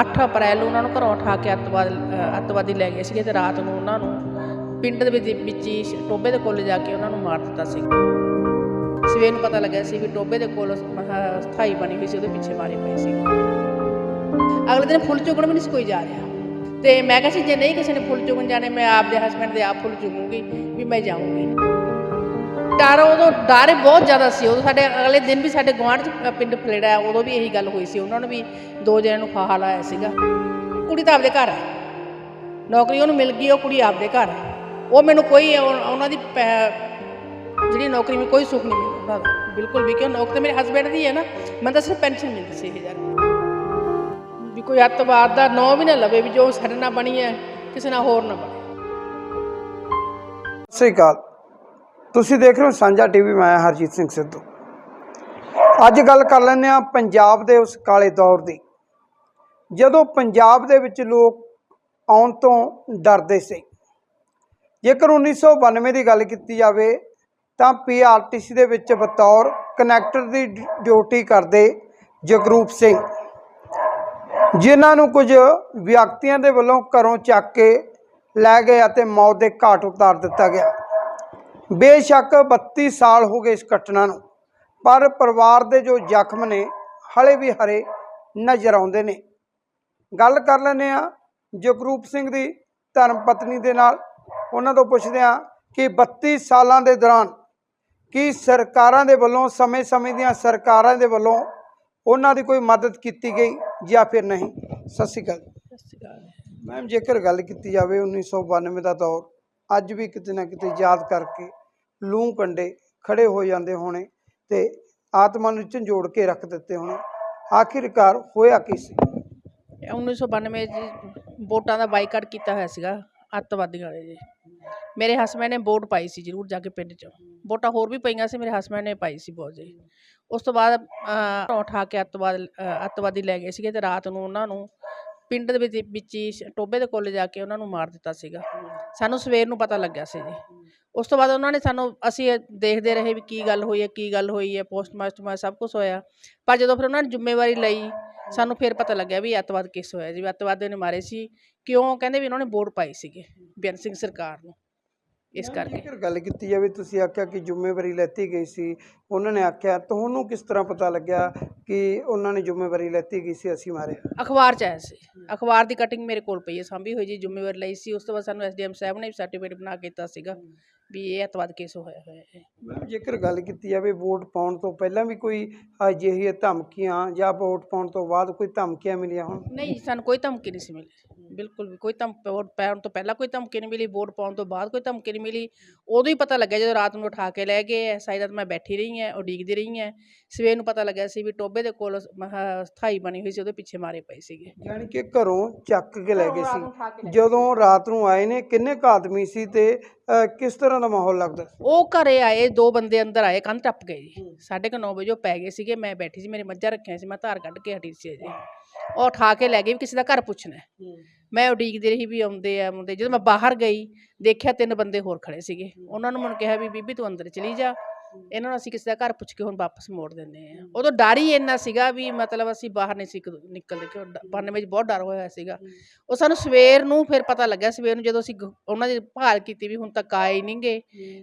8 ਅਪ੍ਰੈਲ ਨੂੰ ਉਹਨਾਂ ਨੂੰ ਘਰੋਂ ਉਠਾ ਕੇ ਅੱਤਵਾਦ ਅੱਤਵਾਦੀ ਲੈ ਗਏ ਸੀਗੇ ਤੇ ਰਾਤ ਨੂੰ ਉਹਨਾਂ ਨੂੰ ਪਿੰਡ ਦੇ ਵਿੱਚ ਵਿੱਚ ਹੀ ਟੋਬੇ ਦੇ ਕੋਲ ਜਾ ਕੇ ਉਹਨਾਂ ਨੂੰ ਮਾਰ ਦਿੱਤਾ ਸੀ। ਸਵੇਰ ਨੂੰ ਪਤਾ ਲੱਗਿਆ ਸੀ ਵੀ ਟੋਬੇ ਦੇ ਕੋਲ ਸਥਾਈ ਬਣੀ ਹੋਈ ਸੀ, ਉਹਦੇ ਪਿੱਛੇ ਮਾਰੇ ਪਏ ਸੀ। ਅਗਲੇ ਦਿਨ ਫੁੱਲ ਚੁਗਣ ਵੀ ਨਹੀਂ ਸੀ ਕੋਈ ਜਾ ਰਿਹਾ। ਤੇ ਮੈਂ ਕਿਹਾ ਸੀ, ਜੇ ਨਹੀਂ ਕਿਸੇ ਨੇ ਫੁੱਲ ਚੁਗਣ ਜਾਣੇ, ਮੈਂ ਆਪਦੇ ਹਸਬੰਡ ਦੇ ਆਪ ਫੁੱਲ ਚੁਗੂੰਗੀ, ਵੀ ਮੈਂ ਜਾਊਂਗੀ। ਡਰ ਉਦੋਂ ਡਰ ਬਹੁਤ ਜ਼ਿਆਦਾ ਸੀ। ਉਦੋਂ ਸਾਡੇ ਅਗਲੇ ਦਿਨ ਵੀ ਸਾਡੇ ਗੁਆਂਢ ਚ ਪਿੰਡ ਫਲੇੜਾ ਹੈ, ਉਦੋਂ ਵੀ ਇਹੀ ਗੱਲ ਹੋਈ ਸੀ। ਉਹਨਾਂ ਨੂੰ ਵੀ ਦੋ ਜਣਿਆਂ ਨੂੰ ਫਾਹਾ ਲਾਇਆ ਸੀਗਾ। ਕੁੜੀ ਤਾਂ ਆਪਦੇ ਘਰ ਹੈ ਨੌਕਰੀ ਉਹਨੂੰ ਮਿਲ ਗਈ ਉਹ ਕੁੜੀ ਆਪਦੇ ਘਰ ਹੈ ਉਹ ਮੈਨੂੰ ਕੋਈ ਉਹਨਾਂ ਦੀ ਪੈ- ਜਿਹੜੀ ਨੌਕਰੀ ਮੈਨੂੰ ਕੋਈ ਸੁੱਖ ਨਹੀਂ ਮਿਲਦਾ ਉਹਨਾਂ ਦਾ। ਬਿਲਕੁਲ ਵੀ ਕਿਉਂ? ਨੌਕਰੀ ਮੇਰੇ ਹਸਬੰਡ ਦੀ ਹੈ ਨਾ। ਮੈਨੂੰ ਤਾਂ ਸਿਰਫ ਪੈਨਸ਼ਨ ਮਿਲਦੀ ਸੀ 1000 ਵੀ ਕੋਈ ਅੱਤਵਾਦ ਦਾ ਨੌ ਵੀ ਨਾ ਲਵੇ ਵੀ ਜੋ ਸਾਡੇ ਨਾਲ ਬਣੀ ਹੈ ਕਿਸੇ ਨਾਲ ਹੋਰ ਨਾ ਬਣੇ। ਸਤਿ ਸ਼੍ਰੀ ਅਕਾਲ। ਤੁਸੀਂ ਦੇਖ ਰਹੇ ਹੋ ਸਾਂਝਾ ਟੀਵੀ, ਮੈਂ ਹਰਜੀਤ ਸਿੰਘ ਸਿੱਧੂ। ਅੱਜ ਗੱਲ ਕਰ ਲੈਂਦੇ ਆ ਪੰਜਾਬ ਦੇ ਉਸ ਕਾਲੇ ਦੌਰ ਦੀ। ਜਦੋਂ ਪੰਜਾਬ ਦੇ ਵਿੱਚ ਲੋਕ ਆਉਣ ਤੋਂ ਡਰਦੇ ਸੀ, ਜੇਕਰ 1992 ਦੀ ਗੱਲ ਕੀਤੀ ਜਾਵੇ, ਤਾਂ ਪੀਆਰਟੀਸੀ ਦੇ ਵਿੱਚ ਬਤੌਰ ਕਨੈਕਟਰ ਦੀ ਡਿ- ਡਿਊਟੀ ਕਰਦੇ ਜਗਰੂਪ ਸਿੰਘ, ਜਿਨ੍ਹਾਂ ਨੂੰ ਕੁਝ ਵਿਅਕਤੀਆਂ ਦੇ ਵੱਲੋਂ ਘਰੋਂ ਚੱਕ ਕੇ ਲੈ ਗਏ ਅਤੇ ਮੌਤ ਦੇ ਘਾਟ ਉਤਾਰ ਦਿੱਤਾ ਗਿਆ। ਬੇਸ਼ੱਕ 32 ਸਾਲ ਹੋ ਗਏ ਇਸ ਘਟਨਾ ਨੂੰ ਪਰ ਪਰਿਵਾਰ ਦੇ ਜੋ ਜ਼ਖਮ ਨੇ ਹਲੇ ਵੀ ਹਰੇ ਨਜ਼ਰ ਆਉਂਦੇ ਨੇ। ਗੱਲ ਕਰ ਲੈਂਦੇ ਆ ਜਗਰੂਪ ਸਿੰਘ ਦੀ ਧਰਮ ਪਤਨੀ ਦੇ ਨਾਲ। ਉਹਨਾਂ ਤੋਂ ਪੁੱਛਦੇ ਆ ਕਿ 32 ਸਾਲਾਂ ਦੇ ਦੌਰਾਨ ਕੀ ਸਰਕਾਰਾਂ ਦੇ ਵੱਲੋਂ ਸਮੇਂ-ਸਮੇਂ ਦੀਆਂ ਸਰਕਾਰਾਂ ਦੇ ਵੱਲੋਂ ਉਹਨਾਂ ਦੀ ਕੋਈ ਮਦਦ ਕੀਤੀ ਗਈ ਜਾਂ ਫਿਰ ਨਹੀਂ? ਸਤਿ ਸ਼੍ਰੀ ਅਕਾਲ। ਸਤਿ ਸ਼੍ਰੀ ਅਕਾਲ। ਮੈਮ ਜੇਕਰ ਗੱਲ ਕੀਤੀ ਜਾਵੇ 1992 ਦਾ ਦੌਰ ਅੱਜ ਵੀ ਕਿਤੇ ਨਾ ਕਿਤੇ ਯਾਦ ਕਰਕੇ ਲੂੰ ਕੰਡੇ ਖੜੇ ਹੋ ਜਾਂਦੇ ਹੋਣੇ ਤੇ ਆਤਮਾ ਨੂੰ ਝੰਜੋੜ ਕੇ ਰੱਖ ਦਿੱਤੇ ਹੋਣੇ। ਆਖਿਰਕਾਰ ਹੋਇਆ ਕੀ ਸੀ? ਇਹ 1992 ਚ ਵੋਟਾਂ ਦਾ ਬਾਈਕਾਟ ਕੀਤਾ ਹੋਇਆ ਸੀਗਾ ਅੱਤਵਾਦੀਆਂ ਵਾਲੇ ਜੀ। ਮੇਰੇ ਹਸਬੰਡ ਨੇ ਵੋਟ ਪਾਈ ਸੀ ਜ਼ਰੂਰ ਜਾ ਕੇ ਪਿੰਡ 'ਚ। ਵੋਟਾਂ ਹੋਰ ਵੀ ਪਈਆਂ ਸੀ, ਮੇਰੇ ਹਸਬੰਡ ਨੇ ਪਾਈ ਸੀ ਬਹੁਤ ਜੀ। ਉਸ ਤੋਂ ਬਾਅਦ ਉਠਾ ਕੇ ਅੱਤਵਾਦ ਅੱਤਵਾਦੀ ਲੈ ਗਏ ਸੀਗੇ ਤੇ ਰਾਤ ਨੂੰ ਉਹਨਾਂ ਨੂੰ ਪਿੰਡ ਦੇ ਵਿੱਚ ਵਿੱਚ ਹੀ ਸ਼- ਟੋਬੇ ਦੇ ਕੋਲ ਜਾ ਕੇ ਉਹਨਾਂ ਨੂੰ ਮਾਰ ਦਿੱਤਾ ਸੀਗਾ। ਸਾਨੂੰ ਸਵੇਰ ਨੂੰ ਪਤਾ ਲੱਗਿਆ ਸੀ ਜੀ। ਉਸ ਤੋਂ ਬਾਅਦ ਉਹਨਾਂ ਨੇ ਸਾਨੂੰ, ਅਸੀਂ ਇਹ ਦੇਖਦੇ ਰਹੇ ਵੀ ਕੀ ਗੱਲ ਹੋਈ ਹੈ, ਕੀ ਗੱਲ ਹੋਈ ਹੈ, ਪੋਸਟਮਾਸਟਰ ਸਭ ਕੁਝ ਹੋਇਆ। ਪਰ ਜਦੋਂ ਫਿਰ ਉਹਨਾਂ ਨੇ ਜ਼ਿੰਮੇਵਾਰੀ ਲਈ, ਸਾਨੂੰ ਫਿਰ ਪਤਾ ਲੱਗਿਆ ਵੀ ਅੱਤਵਾਦ ਕਿਸ ਹੋਇਆ ਜੀ, ਵੀ ਅੱਤਵਾਦੀਆਂ ਨੇ ਮਾਰੇ ਸੀ। ਕਿਉਂ? ਕਹਿੰਦੇ ਵੀ ਉਹਨਾਂ ਨੇ ਵੋਟ ਪਾਈ ਸੀਗੇ, ਬੇਅੰਤ ਸਿੰਘ ਸਰਕਾਰ ਨੂੰ। ਇਸ ਕਰਕੇ। ਜੇਕਰ ਗੱਲ ਕੀਤੀ ਜਾਵੇ ਤੁਸੀਂ ਆਖਿਆ ਕਿ ਜ਼ਿੰਮੇਵਾਰੀ ਲੈਤੀ ਗਈ ਸੀ ਉਹਨਾਂ ਨੇ ਆਖਿਆ ਤੁਹਾਨੂੰ ਕਿਸ ਤਰ੍ਹਾਂ ਪਤਾ ਲੱਗਿਆ ਕਿ ਉਹਨਾਂ ਨੇ ਜ਼ਿੰਮੇਵਾਰੀ ਲੈਤੀ ਗਈ ਸੀ ਅਸੀਂ ਮਾਰਿਆ ਅਖਬਾਰ ਚ ਆਇਆ ਸੀ। ਅਖਬਾਰ ਦੀ ਕਟਿੰਗ ਮੇਰੇ ਕੋਲ ਪਈ ਹੈ ਸਾਂਭੀ ਹੋਈ ਜੀ ਜ਼ਿੰਮੇਵਾਰੀ ਲਈ ਸੀ। ਉਸ ਤੋਂ ਬਾਅਦ ਸਾਨੂੰ ਐਸਡੀਐਮ ਸਾਹਿਬ ਨੇ ਸਰਟੀਫਿਕੇਟ ਬਣਾ ਕੇ ਦਿੱਤਾ ਸੀਗਾ ਵੀ ਇਹ ਅੱਤਵਾਦ ਕੇਸ ਹੋਇਆ ਹੋਇਆ ਹੈ। ਮੈਮ ਜੇਕਰ ਗੱਲ ਕੀਤੀ ਜਾਵੇ ਵੋਟ ਪਾਉਣ ਤੋਂ ਪਹਿਲਾਂ ਵੀ ਕੋਈ ਅਜਿਹੀਆਂ ਧਮਕੀਆਂ ਜਾਂ ਵੋਟ ਪਾਉਣ ਤੋਂ ਬਾਅਦ ਕੋਈ ਧਮਕੀਆਂ ਮਿਲੀਆਂ ਹੋਣ? ਨਹੀਂ ਸਾਨੂੰ ਕੋਈ ਧਮਕੀ ਨਹੀਂ ਸੀ ਮਿਲੀ। ਬਿਲਕੁਲ ਵੀ ਕੋਈ ਧਮ ਵੋਟ ਪਾਉਣ ਤੋਂ ਪਹਿਲਾਂ ਕੋਈ ਧਮਕੀ ਨਹੀਂ ਮਿਲੀ ਵੋਟ ਪਾਉਣ ਤੋਂ ਬਾਅਦ ਕੋਈ ਧਮਕੀ ਨਹੀਂ ਮਿਲੀ ਉਦੋਂ ਹੀ ਪਤਾ ਲੱਗਿਆ ਜਦੋਂ ਰਾਤ ਨੂੰ ਉਠਾ ਕੇ ਲੈ ਗਏ ਸਾਰੀ ਰਾਤ ਮੈਂ ਬੈਠੀ ਰਹੀ ਐ ਉਡੀਕਦੀ ਰਹੀ ਐ ਸਵੇਰ ਨੂੰ ਪਤਾ ਲੱਗਿਆ ਸੀ ਵੀ ਟੋਬੇ ਦੇ ਕੋਲ ਸਥਾਈ ਬਣੀ ਹੋਈ ਸੀ ਉਹਦੇ ਪਿੱਛੇ ਮਾਰੇ ਪਏ ਸੀਗੇ। ਯਾਨੀ ਕਿ ਘਰੋਂ ਚੱਕ ਕੇ ਲੈ ਗਏ ਸੀ। ਜਦੋਂ ਰਾਤ ਨੂੰ ਆਏ ਨੇ ਕਿੰਨੇ ਕੁ ਆਦਮੀ ਸੀ ਤੇ ਕਿਸ ਤਰ੍ਹਾਂ ਦਾ ਮਾਹੌਲ ਲੱਗਦਾ? ਉਹ ਘਰੇ ਆਏ ਦੋ ਬੰਦੇ ਅੰਦਰ ਆਏ ਕੰਨ ਟੱਪ ਗਏ ਜੀ। ਸਾਢੇ ਕੁ ਨੌ ਵਜੇ ਉਹ ਪੈ ਗਏ ਸੀਗੇ ਮੈਂ ਬੈਠੀ ਸੀ ਮੇਰੇ ਮੱਝਾਂ ਰੱਖੀਆਂ ਸੀ ਮੈਂ ਧਾਰ ਕੱਢ ਕੇ ਹਟੀ ਸੀ ਜੀ ਉਹ ਉਠਾ ਕੇ ਲੈ ਗਏ ਵੀ ਕਿਸੇ ਦਾ ਘਰ ਪੁੱਛਣਾ ਹੈ। ਮੈਂ ਉਡੀਕਦੀ ਰਹੀ ਵੀ ਆਉਂਦੇ ਆ ਆਉਂਦੇ ਜਦੋਂ ਮੈਂ ਬਾਹਰ ਗਈ ਦੇਖਿਆ ਤਿੰਨ ਬੰਦੇ ਹੋਰ ਖੜੇ ਸੀਗੇ। ਉਹਨਾਂ ਨੂੰ ਮੈਨੂੰ ਕਿਹਾ ਵੀ ਬੀਬੀ ਤੂੰ ਅੰਦਰ ਚਲੀ ਜਾ। ਇਹਨਾਂ ਨੂੰ ਅਸੀਂ ਕਿਸੇ ਦਾ ਘਰ ਪੁੱਛ ਕੇ ਹੁਣ ਵਾਪਸ ਮੋੜ ਦਿੰਦੇ ਆ। ਉਦੋਂ ਡਰ ਹੀ ਇੰਨਾ ਸੀਗਾ ਵੀ ਮਤਲਬ ਅਸੀਂ ਬਾਹਰ ਨਹੀਂ ਸੀ ਨਿਕ- ਨਿਕਲਦੇ। ਕਿ ਬੰਨ ਵਿੱਚ ਬਹੁਤ ਡਰ ਹੋਇਆ ਸੀਗਾ। ਉਹ ਸਾਨੂੰ ਸਵੇਰ ਨੂੰ ਫਿਰ ਪਤਾ ਲੱਗਿਆ ਸਵੇਰ ਨੂੰ ਜਦੋਂ ਅਸੀਂ ਗ- ਉਹਨਾਂ ਦੀ ਭਾਲ ਕੀਤੀ ਵੀ ਹੁਣ ਤੱਕ ਆਏ ਨਹੀਂਗੇ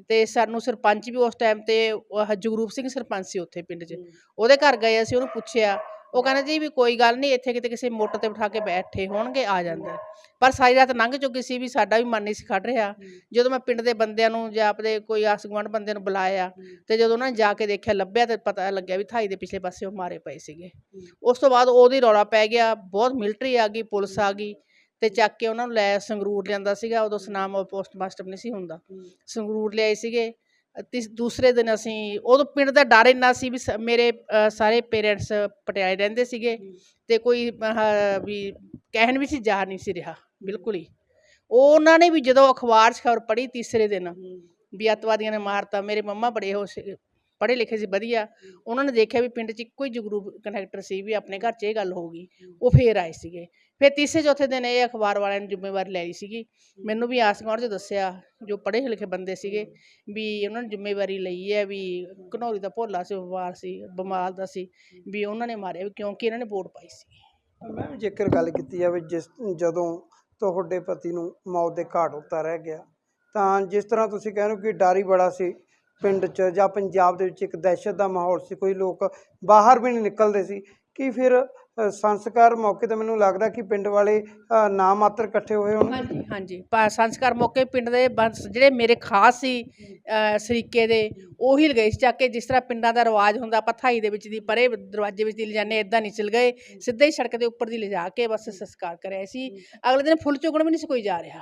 ਤੇ ਸਾਨੂੰ ਸਰਪੰਚ ਵੀ ਉਸ ਟਾਈਮ ਤੇ ਉਹ ਜਗਰੂਪ ਸਿੰਘ ਸਰਪੰਚ ਸੀ ਉੱਥੇ ਪਿੰਡ 'ਚ। ਉਹਦੇ ਘਰ ਗਏ ਅਸੀਂ ਉਹਨੂੰ ਪੁੱਛਿਆ ਉਹ ਕਹਿੰਦਾ ਜੀ ਵੀ ਕੋਈ ਗੱਲ ਨਹੀਂ ਇੱਥੇ ਕਿਤੇ ਕਿਸੇ ਮੋਟਰ ਤੇ ਬਿਠਾ ਕੇ ਬੈਠੇ ਹੋਣਗੇ ਆ ਜਾਂਦਾ ਪਰ ਸਾਰੀ ਰਾਤ ਲੰਘ ਚੁੱਕੀ ਸੀ ਵੀ ਸਾਡਾ ਵੀ ਮਨ ਨਹੀਂ ਸੀ ਖੜ ਰਿਹਾ। ਜਦੋਂ ਮੈਂ ਪਿੰਡ ਦੇ ਬੰਦਿਆਂ ਨੂੰ ਜਾਂ ਆਪਣੇ ਕੋਈ ਆਸ ਗੁਆਂਢ ਬੰਦੇ ਨੂੰ ਬੁਲਾਇਆ ਤੇ ਜਦੋਂ ਉਹਨਾਂ ਨੇ ਜਾ ਕੇ ਦੇਖਿਆ ਲੱਭਿਆ ਤੇ ਪਤਾ ਲੱਗਿਆ ਵੀ ਥਾਈ ਦੇ ਪਿਛਲੇ ਪਾਸੇ ਉਹ ਮਾਰੇ ਪਏ ਸੀਗੇ। ਉਸ ਤੋਂ ਬਾਅਦ ਉਹਦੀ ਰੌਲਾ ਪੈ ਗਿਆ ਬਹੁਤ ਮਿਲਟਰੀ ਆ ਗਈ ਪੁਲਿਸ ਆ ਗਈ ਤੇ ਚੱਕ ਕੇ ਉਹਨਾਂ ਨੂੰ ਲੈ ਸੰਗਰੂਰ ਲਿਆਂਦਾ ਸੀਗਾ ਉਦੋਂ ਸੁਨਾਮ ਪੋਸਟ ਮਾਸਟਰ ਨਹੀਂ ਸੀ ਹੁੰਦਾ। ਸੰਗਰੂਰ ਲਿਆਏ ਸੀਗੇ ਦੂਸਰੇ ਦਿਨ ਅਸੀਂ ਉਦੋਂ ਪਿੰਡ ਦਾ ਡਰ ਇੰਨਾ ਸੀ ਵੀ ਸ- ਮੇਰੇ ਅ, ਸਾਰੇ ਪੇਰੈਂਟਸ ਪਟਿਆਲੇ ਰਹਿੰਦੇ ਸੀਗੇ ਤੇ ਕੋਈ ਆਹ ਵੀ ਕਹਿਣ ਵੀ ਸੀ ਜਾ ਨਹੀਂ ਸੀ ਰਿਹਾ ਬਿਲਕੁਲ ਹੀ। ਉਹ ਉਹਨਾਂ ਨੇ ਵੀ ਜਦੋਂ ਅਖਬਾਰ 'ਚ ਖਬਰ ਪੜ੍ਹੀ ਤੀਸਰੇ ਦਿਨ ਵੀ ਅੱਤਵਾਦੀਆਂ ਨੇ ਮਾਰਤਾ ਮੇਰੇ ਮੰਮਾ ਬੜੇ ਉਹ ਸੀ ਪੜ੍ਹੇ ਲਿਖੇ ਸੀ ਵਧੀਆ। ਉਹਨਾਂ ਨੇ ਦੇਖਿਆ ਵੀ ਪਿੰਡ 'ਚ ਇੱਕੋ ਹੀ ਜਗਰੂਪ ਕਨੈਕਟਰ ਸੀ ਵੀ ਆਪਣੇ ਘਰ 'ਚ ਇਹ ਗੱਲ ਹੋ ਗਈ। ਉਹ ਫੇਰ ਆਏ ਸੀਗੇ। ਫਿਰ ਤੀਸਰੇ ਚੌਥੇ ਦਿਨ ਇਹ ਅਖਬਾਰ ਵਾਲਿਆਂ ਨੇ ਜ਼ਿੰਮੇਵਾਰੀ ਲੈ ਲਈ ਸੀਗੀ। ਮੈਨੂੰ ਵੀ ਆਸ ਗੁਆਂਢ 'ਚ ਦੱਸਿਆ ਜੋ ਪੜ੍ਹੇ ਲਿਖੇ ਬੰਦੇ ਸੀਗੇ ਵੀ ਉਹਨਾਂ ਨੇ ਜ਼ਿੰਮੇਵਾਰੀ ਲਈ ਹੈ ਵੀ ਘਨੌਰੀ ਦਾ ਭੋਲਾ ਸੀ ਬਿਮਾਰ ਸੀ ਬਿਮਾਰ ਦਾ ਸੀ ਵੀ ਉਹਨਾਂ ਨੇ ਮਾਰਿਆ ਵੀ ਕਿਉਂਕਿ ਇਹਨਾਂ ਨੇ ਵੋਟ ਪਾਈ ਸੀ। ਮੈਮ ਜੇਕਰ ਗੱਲ ਕੀਤੀ ਜਾਵੇ ਜਿਸ ਜਦੋਂ ਤੁਹਾਡੇ ਪਤੀ ਨੂੰ ਮੌਤ ਦੇ ਘਾਟ ਉਤਾਰਿਆ ਰਹਿ ਗਿਆ ਤਾਂ ਜਿਸ ਤਰ੍ਹਾਂ ਤੁਸੀਂ ਕਹਿ ਰਹੇ ਹੋ ਕਿ ਡਰ ਹੀ ਬੜਾ ਸੀ ਪਿੰਡ 'ਚ ਜਾਂ ਪੰਜਾਬ ਦੇ ਵਿੱਚ ਇੱਕ ਦਹਿਸ਼ਤ ਦਾ ਮਾਹੌਲ ਸੀ ਕੋਈ ਲੋਕ ਬਾਹਰ ਵੀ ਨਹੀਂ ਨਿਕਲਦੇ ਸੀ। ਕਿ ਫਿਰ ਸੰਸਕਾਰ ਮੌਕੇ ਤੇ ਮੈਨੂੰ ਲੱਗਦਾ ਕਿ ਪਿੰਡ ਵਾਲੇ ਅ, ਨਾ ਮਾਤਰ ਇਕੱਠੇ ਹੋਏ ਹੋਣ? ਹਾਂਜੀ ਹਾਂਜੀ। ਸੰਸਕਾਰ ਮੌਕੇ ਪਿੰਡ ਦੇ ਬੰਸ ਜਿਹੜੇ ਮੇਰੇ ਖਾਸ ਸੀ ਅ, ਸਰੀਕੇ ਦੇ ਉਹੀ ਲਗਾਏ ਸੀ ਚੱਕ ਕੇ ਜਿਸ ਤਰ੍ਹਾਂ ਪਿੰਡਾਂ ਦਾ ਰਿਵਾਜ ਹੁੰਦਾ ਪਥਾਈ ਦੇ ਵਿੱਚ ਦੀ ਪਰੇ ਦਰਵਾਜ਼ੇ ਵਿੱਚ ਦੀ ਲਿਜਾਨੇ ਇਦਾਂ ਨਹੀਂ ਚਲ ਗਏ। ਸਿੱਧੇ ਹੀ ਸੜਕ ਦੇ ਉੱਪਰ ਦੀ ਲਿਜਾ ਕੇ ਬਸ ਸੰਸਕਾਰ ਕਰਿਆ ਸੀ। ਅਗਲੇ ਦਿਨ ਫੁੱਲ ਚੁਗਣ ਵੀ ਨਹੀਂ ਸੀ ਕੋਈ ਜਾ ਰਿਹਾ।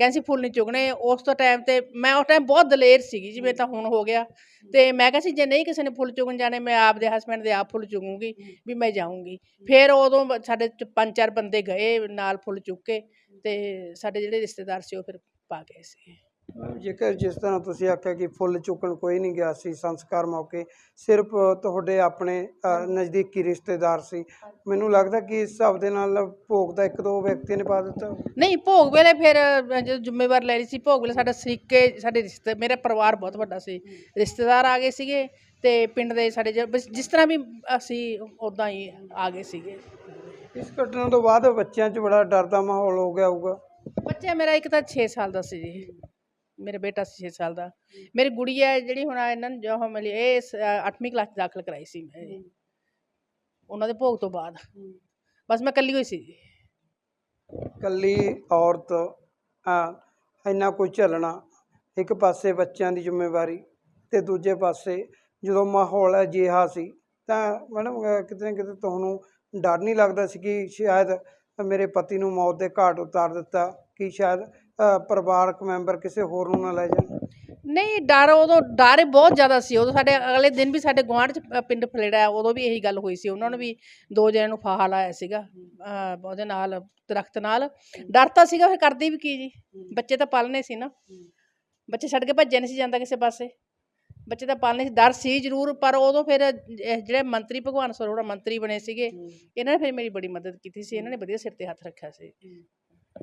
ਕਹਿੰਦੇ ਸੀ ਫੁੱਲ ਨਹੀਂ ਚੁਗਣੇ, ਉਸ ਤੋਂ ਟਾਈਮ ਤੇ ਮੈਂ ਉਸ ਟਾਈਮ ਬਹੁਤ ਦਲੇਰ ਸੀਗੀ ਜਿਵੇਂ ਤਾਂ ਹੁਣ ਹੋ ਗਿਆ। ਤੇ ਮੈਂ ਕਿਹਾ ਸੀ, ਜੇ ਨਹੀਂ ਕਿਸੇ ਨੇ ਫੁੱਲ ਚੁਗਣ ਜਾਣੇ, ਮੈਂ ਆਪਦੇ ਹਸਬੰਡ ਦੇ ਆਪ ਫੁੱਲ ਚੁਗੂੰਗੀ, ਵੀ ਮੈਂ ਜਾਊਂਗੀ। ਫਿਰ ਉਦੋਂ ਸਾਡੇ ਚ ਪੰਜ ਚਾਰ ਬੰਦੇ ਗਏ ਨਾਲ ਫੁੱਲ ਚੁੱਕ ਕੇ ਤੇ ਸਾਡੇ ਜਿਹੜੇ ਰਿਸ਼ਤੇਦਾਰ ਸੀ, ਉਹ ਫਿਰ ਪਾ ਗਏ ਸੀ। ਜੇਕਰ ਜਿਸ ਤਰ੍ਹਾਂ ਤੁਸੀਂ ਆਖਿਆ ਕਿ ਫੁੱਲ ਚੁੱਕਣ ਕੋਈ ਨਹੀਂ ਗਿਆ ਸੀ ਸੰਸਕਾਰ ਮੌਕੇ ਸਿਰਫ ਤੁਹਾਡੇ ਆਪਣੇ ਨਜ਼ਦੀਕੀ ਰਿਸ਼ਤੇਦਾਰ ਸੀ ਮੈਨੂੰ ਲੱਗਦਾ ਕਿ ਇਸ ਹਿਸਾਬ ਦੇ ਨਾਲ ਭੋਗ ਦਾ ਇੱਕ ਦੋ ਵਿਅਕਤੀ ਨੇ ਪਾ ਦਿੱਤਾ। ਨਹੀਂ ਭੋਗ ਵੇਲੇ ਫਿਰ ਜਦੋਂ ਜ਼ਿੰਮੇਵਾਰ ਲੈ ਲਈ ਸੀ ਭੋਗ ਵੇਲੇ ਸਾਡਾ ਸਰੀਕੇ ਸਾਡੇ ਰਿਸ਼ਤੇ ਮੇਰਾ ਪਰਿਵਾਰ ਬਹੁਤ ਵੱਡਾ ਸੀ ਰਿਸ਼ਤੇਦਾਰ ਆ ਗਏ ਸੀਗੇ ਤੇ ਪਿੰਡ ਦੇ ਸਾਡੇ ਜਿਸ ਤਰ੍ਹਾਂ ਵੀ ਅਸੀਂ ਉਦਾਂ ਹੀ ਆ ਗਏ ਸੀਗੇ। ਇਸ ਘਟਨਾ ਤੋਂ ਬਾਅਦ ਬੱਚਿਆਂ 'ਚ ਬੜਾ ਡਰ ਦਾ ਮਾਹੌਲ ਹੋ ਗਿਆ ਹੋਊਗਾ। ਬੱਚਾ ਮੇਰਾ ਇੱਕ ਤਾਂ 6 ਸਾਲ ਦਾ ਸੀ ਜੀ। ਮੇਰਾ ਬੇਟਾ ਸੀ 6 ਸਾਲ ਦਾ। ਮੇਰੀ ਗੁੜੀਆ ਹੈ ਜਿਹੜੀ ਹੁਣ ਇਹਨਾਂ ਨੂੰ ਜੋ ਮਿਲੀ ਇਹ 8ਵੀਂ ਕਲਾਸ ਦਾਖਲ ਕਰਾਈ ਸੀ ਮੈਂ। ਉਹਨਾਂ ਦੇ ਭੋਗ ਤੋਂ ਬਾਅਦ। ਬਸ ਮੈਂ ਇਕੱਲੀ ਹੋਈ ਸੀ। ਜੀ ਕੱਲੀ ਔਰਤ ਆ, ਇੰਨਾ ਕੋਈ ਝੱਲਣਾ ਇੱਕ ਪਾਸੇ ਬੱਚਿਆਂ ਦੀ ਜ਼ਿੰਮੇਵਾਰੀ ਤੇ ਦੂਜੇ ਪਾਸੇ ਜਦੋਂ ਮਾਹੌਲ ਅਜਿਹਾ ਸੀ ਤਾਂ ਮੈਡਮ ਕਿਤੇ ਨਾ ਕਿਤੇ ਤੁਹਾਨੂੰ ਡਰ ਨਹੀਂ ਲੱਗਦਾ ਸੀ ਕਿ ਸ਼ਾਇਦ ਮੇਰੇ ਪਤੀ ਨੂੰ ਮੌਤ ਦੇ ਘਾਟ ਉਤਾਰ ਦਿੱਤਾ ਕਿ ਸ਼ਾਇਦ ਪਰਿਵਾਰਕ ਮੈਂਬਰ ਕਿਸੇ ਹੋਰ ਨੂੰ ਨਾ ਲੈ ਜਾਣ? ਨਹੀਂ ਡਰ ਉਦੋਂ ਡਰ ਬਹੁਤ ਜ਼ਿਆਦਾ ਸੀ। ਉਦੋਂ ਸਾਡੇ ਅਗਲੇ ਦਿਨ ਵੀ ਸਾਡੇ ਗੁਆਂਢ ਚ ਅ, ਪਿੰਡ ਫਲੇੜਾ ਉਦੋਂ ਵੀ ਇਹੀ ਗੱਲ ਹੋਈ ਸੀ। ਉਹਨਾਂ ਨੂੰ ਵੀ ਦੋ ਜਣਿਆਂ ਨੂੰ ਫਾਹਾ ਲਾਇਆ ਸੀਗਾ ਅ, ਉਹਦੇ ਨਾਲ ਦਰਖਤ ਨਾਲ। ਡਰ ਤਾਂ ਸੀਗਾ ਫਿਰ ਕਰਦੇ ਵੀ ਕੀ ਜੀ? ਬੱਚੇ ਤਾਂ ਪਾਲਣੇ ਸੀ ਨਾ। ਬੱਚੇ ਛੱਡ ਕੇ ਭੱਜਿਆ ਨਹੀਂ ਸੀ ਜਾਂਦਾ ਕਿਸੇ ਪਾਸੇ। ਬੱਚੇ ਤਾਂ ਪਾਲਣੇ ਸੀ। ਡਰ ਸੀ ਜ਼ਰੂਰ ਪਰ ਉਦੋਂ ਫਿਰ ਇਹ ਜਿਹੜੇ ਮੰਤਰੀ ਭਗਵਾਨ ਸਰੋੜਾ ਮੰਤਰੀ ਬਣੇ ਸੀਗੇ ਇਹਨਾਂ ਨੇ ਫਿਰ ਮੇਰੀ ਬੜੀ ਮਦਦ ਕੀਤੀ ਸੀ। ਇਹਨਾਂ ਨੇ ਵਧੀਆ ਸਿਰ ਤੇ ਹੱਥ ਰੱਖਿਆ ਸੀ।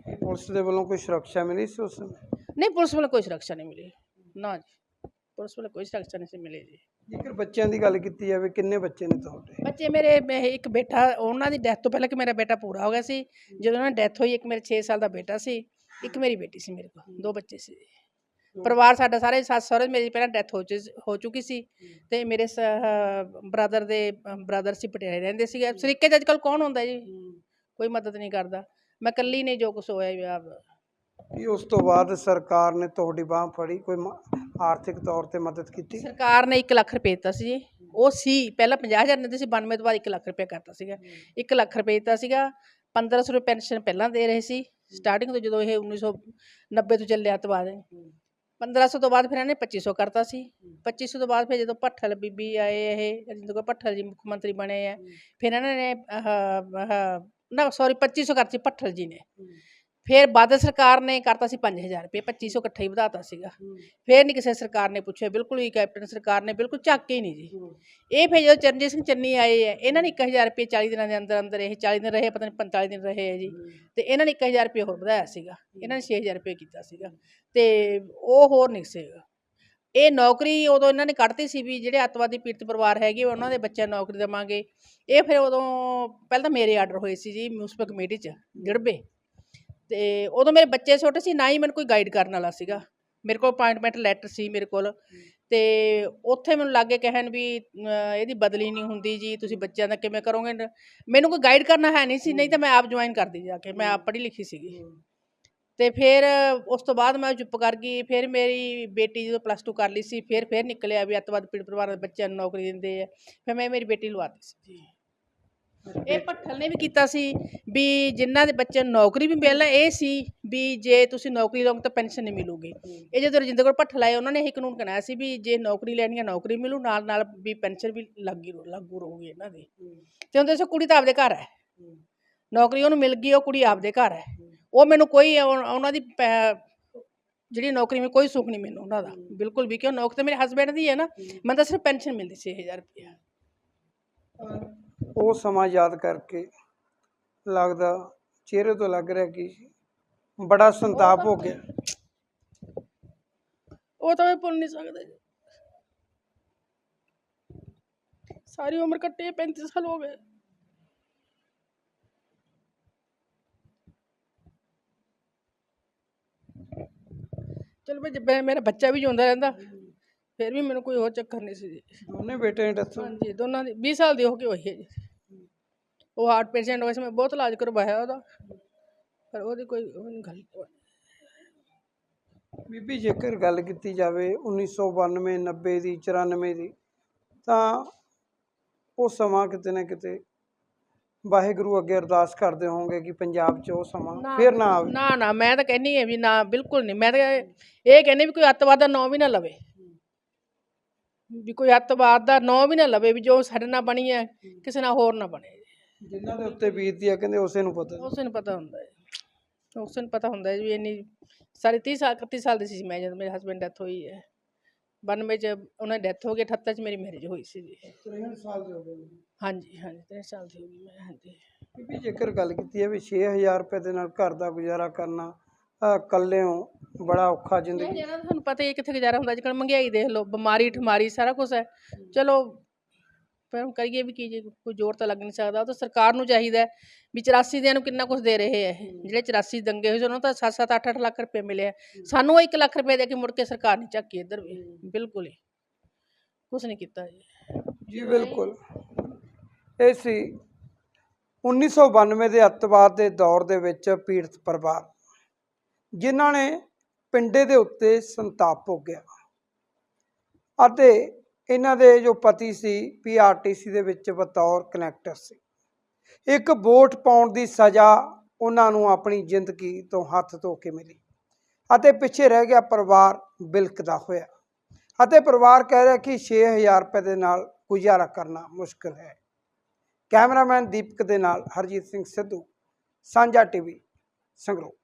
ਪੁਲਿਸ ਦੇ ਵੱਲੋਂ ਕੋਈ ਸੁਰੱਖਿਆ ਮਿਲੀ ਸੀ ਉਸ ਸਮੇਂ? ਨਹੀਂ ਪੁਲਿਸ ਵੱਲੋਂ ਕੋਈ ਸੁਰੱਖਿਆ ਨਹੀਂ ਮਿਲੀ। ਨਾ ਜੀ। ਪੁਲਿਸ ਵੱਲੋਂ ਕੋਈ ਸੁਰੱਖਿਆ ਨਹੀਂ ਸੀ ਮਿਲੀ ਜੀ। ਜੇਕਰ ਬੱਚਿਆਂ ਦੀ ਗੱਲ ਕੀਤੀ ਜਾਵੇ ਕਿੰਨੇ ਬੱਚੇ ਨੇ ਤੁਹਾਡੇ? ਬੱਚੇ ਮੇਰੇ ਮੈਂ ਇੱਕ ਬੇਟਾ ਉਹਨਾਂ ਦੀ ਡੈਥ ਤੋਂ ਪਹਿਲਾਂ ਕਿ ਮੇਰਾ ਬੇਟਾ ਪੂਰਾ ਹੋ ਗਿਆ ਸੀ। ਜਦੋਂ ਉਹਨਾਂ ਦੀ ਡੈਥ ਹੋਈ ਇੱਕ ਮੇਰੇ 6 ਸਾਲ ਦਾ ਬੇਟਾ ਸੀ ਇੱਕ ਮੇਰੀ ਬੇਟੀ ਸੀ ਮੇਰੇ ਕੋਲ ਦੋ ਬੱਚੇ ਸੀ। ਪਰਿਵਾਰ ਸਾਡਾ ਸਾਰੇ ਸੱਸ ਸਹੁਰੇ ਮੇਰੀ ਪਹਿਲਾਂ ਡੈਥ ਹੋ ਚੁ- ਹੋ ਚੁੱਕੀ ਸੀ ਤੇ ਮੇਰੇ ਬ੍ਰਦਰ ਦੇ ਬ੍ਰਦਰ ਸੀ ਪਟਿਆਲੇ ਰਹਿੰਦੇ ਸੀਗੇ। ਸਰੀਕੇ 'ਚ ਅੱਜ ਕੱਲ੍ਹ ਕੌਣ ਹੁੰਦਾ ਜੀ? ਕੋਈ ਮਦਦ ਨਹੀਂ ਕਰਦਾ। ਮੈਂ ਇਕੱਲੀ ਨੇ ਜੋ ਕੁਛ ਹੋਇਆ ਵੀ ਆਪ। ਕੀ ਉਸ ਤੋਂ ਬਾਅਦ ਸਰਕਾਰ ਨੇ ਤੁਹਾਡੀ ਬਾਹ ਫੜੀ ਕੋਈ ਮ- ਆਰਥਿਕ ਤੌਰ ਤੇ ਮਦਦ ਕੀਤੀ? ਸਰਕਾਰ ਨੇ 1 ਲੱਖ ਰੁਪਏ ਦਿੱਤਾ ਸੀ ਜੀ। ਉਹ ਸੀ ਪਹਿਲਾਂ 50000 ਦਿੰਦੇ ਸੀ 92 ਤੋਂ ਬਾਅਦ 1 ਲੱਖ ਰੁਪਏ ਕਰਤਾ ਸੀਗਾ। 1 ਲੱਖ ਰੁਪਏ ਦਿੱਤਾ ਸੀਗਾ 1500 ਰੁਪਏ ਪੈਨਸ਼ਨ ਪਹਿਲਾਂ ਦੇ ਰਹੇ ਸੀ। ਸਟਾਰਟਿੰਗ ਤੋਂ ਜਦੋਂ ਇਹ 1990 ਤੋਂ ਚੱਲਿਆ ਤੋਂ ਬਾਅਦ 1500 ਤੋਂ ਬਾਅਦ ਫਿਰ ਇਹਨੇ 2500 ਕਰਤਾ ਸੀ। 2500 ਤੋਂ ਬਾਅਦ ਫਿਰ ਜਦੋਂ ਭੱਠਲ ਬੀਬੀ ਆਏ ਇਹ ਜਿੰਦੋਂ ਭੱਠਲ ਜੀ ਮੁੱਖ ਮੰਤਰੀ ਬਣੇ ਆ। ਫਿਰ ਇਹਨਾਂ ਨੇ ਆਹ ਆਹ ਨਾ ਸੌਰੀ 2500 ਕਰਤੀ ਭੱਠਲ ਜੀ ਨੇ। ਫਿਰ ਬਾਦਲ ਸਰਕਾਰ ਨੇ ਕਰਤਾ ਸੀ 5000 ਰੁਪਏ 2500 ਇਕੱਠਾ ਹੀ ਵਧਾਤਾ ਸੀਗਾ। ਫਿਰ ਨਹੀਂ ਕਿਸੇ ਸਰਕਾਰ ਨੇ ਪੁੱਛਿਆ ਬਿਲਕੁਲ ਹੀ ਕੈਪਟਨ ਸਰਕਾਰ ਨੇ ਬਿਲਕੁਲ ਝੱਕ ਕੇ ਹੀ। ਨਹੀਂ ਜੀ ਇਹ ਫਿਰ ਜਦੋਂ ਚਰਨਜੀਤ ਸਿੰਘ ਚੰਨੀ ਆਏ ਆ ਇਹਨਾਂ ਨੇ 1000 ਰੁਪਏ 40 ਦਿਨਾਂ ਦੇ ਅੰਦਰ ਅੰਦਰ ਇਹ 40 ਦਿਨ ਰਹੇ ਪਤਾ ਨਹੀਂ 45 ਦਿਨ ਰਹੇ ਆ ਜੀ। ਤੇ ਇਹਨਾਂ ਨੇ 1000 ਰੁਪਏ ਹੋਰ ਵਧਾਇਆ ਸੀਗਾ। ਇਹਨਾਂ ਨੇ 6000 ਰੁਪਏ ਕੀਤਾ ਸੀਗਾ। ਤੇ ਉਹ ਹੋਰ ਨਹੀਂ ਸੀਗਾ। ਇਹ ਨੌਕਰੀ ਉਦੋਂ ਇਹਨਾਂ ਨੇ ਕੱਢਤੀ ਸੀ ਵੀ ਜਿਹੜੇ ਅੱਤਵਾਦੀ ਪੀੜਤ ਪਰਿਵਾਰ ਹੈਗੇ ਉਹਨਾਂ ਦੇ ਬੱਚਿਆਂ ਨੂੰ ਨੌਕਰੀ ਦੇਵਾਂਗੇ। ਇਹ ਫਿਰ ਉਦੋਂ ਪਹਿਲਾਂ ਤਾਂ ਮੇਰੇ ਆਰਡਰ ਹੋਏ ਸੀ ਜੀ ਮਿਊਨਿਸਪਲ ਕਮੇਟੀ 'ਚ, ਗਿੜਬੇ। ਤੇ ਉਦੋਂ ਮੇਰੇ ਬੱਚੇ ਛੋਟੇ ਸੀ, ਨਾ ਹੀ ਮੈਨੂੰ ਕੋਈ ਗਾਈਡ ਕਰਨ ਵਾਲਾ ਸੀਗਾ। ਮੇਰੇ ਕੋਲ ਅਪਾਇੰਟਮੈਂਟ ਲੈਟਰ ਸੀ ਮੇਰੇ ਕੋਲ। ਤੇ ਉੱਥੇ ਮੈਨੂੰ ਲੱਗੇ ਕਹਿਣ ਵੀ ਇਹਦੀ ਬਦਲੀ ਨਹੀਂ ਹੁੰਦੀ ਜੀ, ਤੁਸੀਂ ਬੱਚਿਆਂ ਦਾ ਕਿਵੇਂ ਕਰੋਗੇ? ਮੈਨੂੰ ਕੋਈ ਗਾਈਡ ਕਰਨਾ ਹੈ ਨਹੀਂ ਸੀ, ਨਹੀਂ ਤਾਂ ਮੈਂ ਆਪ ਜੁਆਇਨ ਕਰਦੀ ਜਾ ਕੇ, ਮੈਂ ਆਪ ਪੜ੍ਹੀ ਲਿਖੀ ਸੀਗੀ। ਤੇ ਫਿਰ ਉਸ ਤੋਂ ਬਾਅਦ ਮੈਂ ਚੁੱਪ ਕਰ ਗਈ। ਫਿਰ ਮੇਰੀ ਬੇਟੀ ਜਦੋਂ ਪਲੱਸ 2 ਕਰ ਲਈ ਸੀ ਫਿਰ ਫਿਰ ਨਿਕਲਿਆ ਵੀ ਅੱਤਵਾਦ ਪੀੜ ਪਰਿਵਾਰ ਦੇ ਬੱਚਿਆਂ ਨੂੰ ਨੌਕਰੀ ਦਿੰਦੇ ਆ। ਫਿਰ ਮੈਂ ਮੇਰੀ ਬੇਟੀ ਲਵਾਤੀ ਸੀ। ਇਹ ਭੱਠਲ ਨੇ ਵੀ ਕੀਤਾ ਸੀ ਵੀ ਜਿਨ੍ਹਾਂ ਦੇ ਬੱਚਿਆਂ ਨੂੰ ਨੌਕਰੀ ਵੀ ਪਹਿਲਾਂ ਇਹ ਸੀ ਵੀ ਜੇ ਤੁਸੀਂ ਨੌਕਰੀ ਲਓਗੇ ਤਾਂ ਪੈਨਸ਼ਨ ਨਹੀਂ ਮਿਲੂਗੀ। ਇਹ ਜਦੋਂ ਰਜਿੰਦਰ ਕੋਲ ਭੱਠਲ ਆਏ ਉਹਨਾਂ ਨੇ ਇਹ ਕਾਨੂੰਨ ਕਨਾਇਆ ਸੀ ਵੀ ਜੇ ਨੌਕਰੀ ਲੈਣੀ ਹੈ ਨੌਕਰੀ ਮਿਲੂ ਨਾਲ ਨਾਲ ਵੀ ਪੈਨਸ਼ਨ ਵੀ ਲੱਗੀ ਲਾਗੂ ਰਹੂਗੀ ਇਹਨਾਂ ਦੀ। ਤੇ ਉਹਦੇ ਸੋ ਕੁੜੀ ਤਾਂ ਆਪਦੇ ਘਰ ਹੈ। ਨੌਕਰੀ ਉਹਨੂੰ ਮਿਲ ਗਈ ਉਹ ਕੁੜੀ ਆਪਦੇ ਘਰ ਹੈ। ਉਹ ਮੈਨੂੰ ਕੋਈ ਉਹ- ਉਹਨਾਂ ਦੀ ਜਿਹੜੀ ਨੌਕਰੀ ਵਿੱਚ ਕੋਈ ਸੁੱਖ ਨਹੀਂ ਮੈਨੂੰ ਉਹਨਾਂ ਦਾ। ਬਿਲਕੁਲ ਵੀ ਕਿਉਂ? ਨੌਕਰੀ ਤਾਂ ਮੇਰੇ ਹਸਬੰਡ ਦੀ ਹੈ ਨਾ। ਮੈਨੂੰ ਤਾਂ ਸਿਰਫ ਪੈਨਸ਼ਨ ਮਿਲਦੀ ਸੀ 1000 ਰੁਪਇਆ। ਉਹ ਸਮਾਂ ਯਾਦ ਕਰਕੇ ਲੱਗਦਾ ਚਿਹਰੇ ਤੋਂ ਲੱਗ ਰਿਹਾ ਕਿ ਬੜਾ ਸੰਤਾਪ ਹੋ ਗਿਆ। ਉਹ ਤਾਂ ਮੈਂ ਭੁੱਲ ਨਹੀਂ ਸਕਦਾ ਸਾਰੀ ਉਮਰ ਕੱਟੇ 35 ਸਾਲ ਹੋ ਗਏ। ਚਲ ਮੈਂ ਜੇ- ਮੇਰਾ ਬੱਚਾ ਵੀ ਜਿਉਂਦਾ ਰਹਿੰਦਾ ਫਿਰ ਵੀ ਮੈਨੂੰ ਕੋਈ ਹੋਰ ਚੱਕਰ ਨਹੀਂ ਸੀ ਜੀ। ਦੋਨੇ ਬੇਟੇ ਨੇ ਡੈਥ ਹਾਂਜੀ ਦੋਨਾਂ ਦੀ 20 ਸਾਲ ਦੀ ਹੋ ਕੇ ਹੋਈ ਹੈ ਜੀ। ਉਹ ਹਾਰਟ ਪੇਸ਼ੈਂਟ ਹੋਇਆ ਸੀ ਮੈਂ ਬਹੁਤ ਇਲਾਜ ਕਰਵਾਇਆ ਉਹਦਾ ਪਰ ਉਹਦੀ ਕੋਈ ਉਹ ਨਹੀਂ ਗੱਲ ਬੀਬੀ ਜੇਕਰ ਗੱਲ ਕੀਤੀ ਜਾਵੇ 1992 90 ਦੀ 94 ਦੀ ਤਾਂ ਉਹ ਸਮਾਂ ਕਿਤੇ ਨਾ ਕਿਤੇ ਵਾਹਿਗੁਰੂ ਅੱਗੇ ਅਰਦਾਸ ਕਰਦੇ ਹੋਵੋਗੇ ਕਿ ਪੰਜਾਬ 'ਚ ਉਹ ਸਮਾਂ ਫਿਰ ਨਾ ਆਵੇ। ਨਾ ਨਾ ਮੈਂ ਤਾਂ ਕਹਿੰਨੀ ਹੈ ਵੀ ਨਾ ਬਿਲਕੁਲ ਨਹੀਂ। ਮੈਂ ਤਾਂ ਇਹ ਕਹਿੰਨੀ ਵੀ ਕੋਈ ਅੱਤਵਾਦ ਦਾ ਨਾਂ ਵੀ ਨਾ ਲਵੇ। ਵੀ ਕੋਈ ਅੱਤਵਾਦ ਦਾ ਨਾਂ ਵੀ ਨਾ ਲਵੇ ਵੀ ਜੋ ਸਾਡੇ ਨਾਲ ਬਣੀ ਹੈ ਕਿਸੇ ਨਾਲ ਹੋਰ ਨਾ ਬਣੇ। ਜਿਨ੍ਹਾਂ ਦੇ ਉੱਤੇ ਬੀਤਦੀ ਆ ਕਹਿੰਦੇ ਉਸੇ ਨੂੰ ਪਤਾ। ਉਸ ਨੂੰ ਪਤਾ ਹੁੰਦਾ ਹੈ। ਉਸ ਨੂੰ ਪਤਾ ਹੁੰਦਾ ਹੈ ਵੀ ਇੰਨੀ ਸਾਰੀ 30 ਸਾਲ 31 ਸਾਲ ਦੀ ਸੀ ਮੈਂ ਜਦੋਂ ਮੇਰੇ ਹਸਬੰਡ ਡੈਥ ਹੋਈ ਹੈ। 92 ਚ ਉਹਨਾਂ ਦੀ ਡੈਥ ਹੋ ਗਈ 78 ਚ ਮੇਰੀ ਮੈਰਿਜ ਹੋਈ ਸੀ ਜੀ 63 ਸਾਲ ਦੇ ਹੋ ਗਏ ਹਾਂਜੀ ਹਾਂਜੀ 3 ਸਾਲ ਦੀ ਹੋ ਗਈ ਮੈਂ ਹਾਂਜੀ। ਬੀਬੀ ਜੇਕਰ ਗੱਲ ਕੀਤੀ ਹੈ ਵੀ 6000 ਰੁਪਏ ਦੇ ਨਾਲ ਘਰ ਦਾ ਗੁਜ਼ਾਰਾ ਕਰਨਾ ਅਹ ਬੜਾ ਔਖਾ ਜ਼ਿੰਦਗੀ। ਜਿਹੜਾ ਤੁਹਾਨੂੰ ਪਤਾ ਹੀ ਹੈ ਕਿੱਥੇ ਗੁਜ਼ਾਰਾ ਹੁੰਦਾ ਅੱਜ ਕੱਲ੍ਹ ਮਹਿੰਗਾਈ ਦੇਖ ਲਓ ਬਿਮਾਰੀ ਠਮਾਰੀ ਸਾਰਾ ਕੁਝ ਹੈ। ਚਲੋ ਪਰ ਹੁਣ ਕਰੀਏ ਵੀ ਕੀ ਜੇ ਕੋਈ ਜ਼ੋਰ ਤਾਂ ਲੱਗ ਨਹੀਂ ਸਕਦਾ ਉਹ ਤਾਂ ਸਰਕਾਰ ਨੂੰ ਚਾਹੀਦਾ ਹੈ ਵੀ 84 ਦਿਆਂ ਨੂੰ ਕਿੰਨਾ ਕੁਝ ਦੇ ਰਹੇ ਹੈ ਇਹ। ਜਿਹੜੇ 84 ਦੰਗੇ ਹੋਏ ਸੀ ਉਹਨਾਂ ਨੂੰ ਤਾਂ 7-7 8-8 ਲੱਖ ਰੁਪਏ ਮਿਲਿਆ ਸਾਨੂੰ ਉਹ 1 ਲੱਖ ਰੁਪਏ ਦੇ ਕੇ ਮੁੜ ਕੇ ਸਰਕਾਰ ਨਹੀਂ ਚੱਕੀ ਇੱਧਰ ਵੀ। ਬਿਲਕੁਲ ਹੀ। ਕੁਝ ਨਹੀਂ ਕੀਤਾ ਜੀ। ਜੀ ਬਿਲਕੁਲ। ਇਹ ਸੀ 1992 ਦੇ ਅੱਤਵਾਦ ਦੇ ਦੌਰ ਦੇ ਵਿੱਚ ਪੀੜਤ ਪਰਿਵਾਰ ਜਿਨ੍ਹਾਂ ਨੇ ਪਿੰਡੇ ਦੇ ਉੱਤੇ ਸੰਤਾਪ ਭੋਗਿਆ। ਅਤੇ ਇਹਨਾਂ ਦੇ ਜੋ ਪਤੀ ਸੀ ਪੀਆਰਟੀਸੀ ਦੇ ਵਿੱਚ ਬਤੌਰ ਕਨੈਕਟਰ ਸੀ। ਇੱਕ ਵੋਟ ਪਾਉਣ ਦੀ ਸਜ਼ਾ ਉਹਨਾਂ ਨੂੰ ਆਪਣੀ ਜ਼ਿੰਦਗੀ ਤੋਂ ਹੱਥ ਧੋ ਕੇ ਮਿਲੀ ਅਤੇ ਪਿੱਛੇ ਰਹਿ ਗਿਆ ਪਰਿਵਾਰ ਬਿਲਕਦਾ ਹੋਇਆ ਅਤੇ ਪਰਿਵਾਰ ਕਹਿ ਰਿਹਾ ਕਿ 6000 ਰੁਪਏ ਦੇ ਨਾਲ ਗੁਜ਼ਾਰਾ ਕਰਨਾ ਮੁਸ਼ਕਲ ਹੈ। ਕੈਮਰਾਮੈਨ ਦੀਪਕ ਦੇ ਨਾਲ ਹਰਜੀਤ ਸਿੰਘ ਸਿੱਧੂ, ਸਾਂਝਾ ਟੀਵੀ ਸੰਗਰੂਰ।